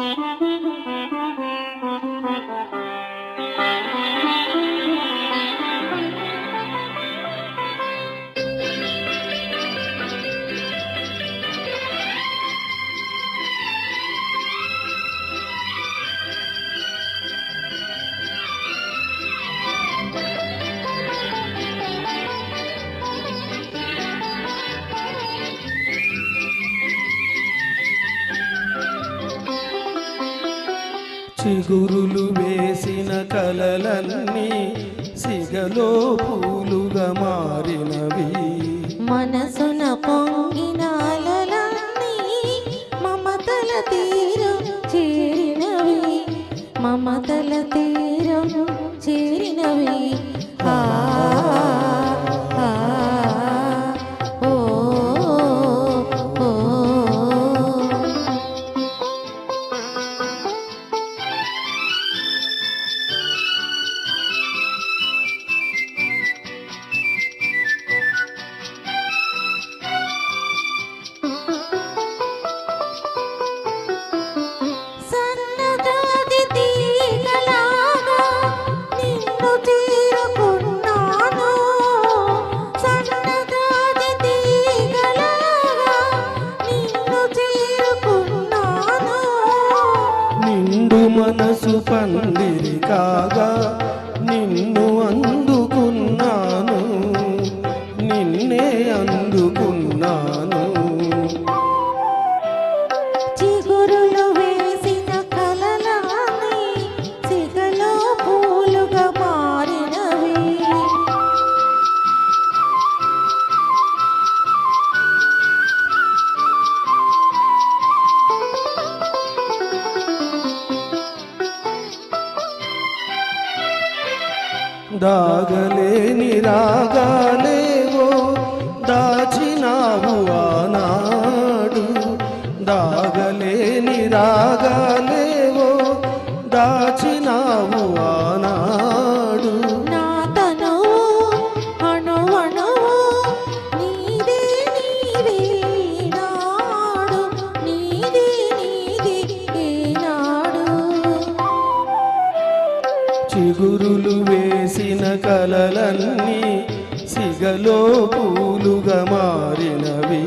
Thank you. చిగురులు వేసిన కలలన్నీ సిగలో పూలుగా మారు. దాగలేని రాగాలేవో దాచినావు ఆనాడు. దాగలేని రాగాలేవో కలలన్నీ సిగలో పూలుగా మారినవి.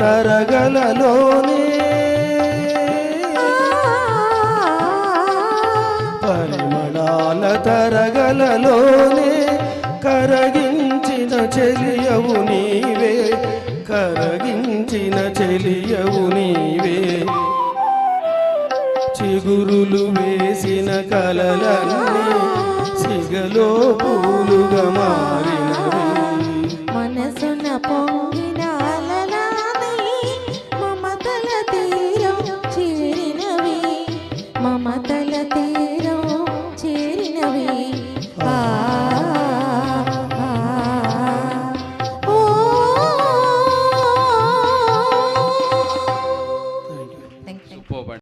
తరగలలోనే పరిమళాల తరగలలోనే కరగించిన చెలియవు నీవే కరగించిన చెలియవు నీవే. చిగురులు వేసిన కలలన్నీ సిగలో పూలుగా మారినవి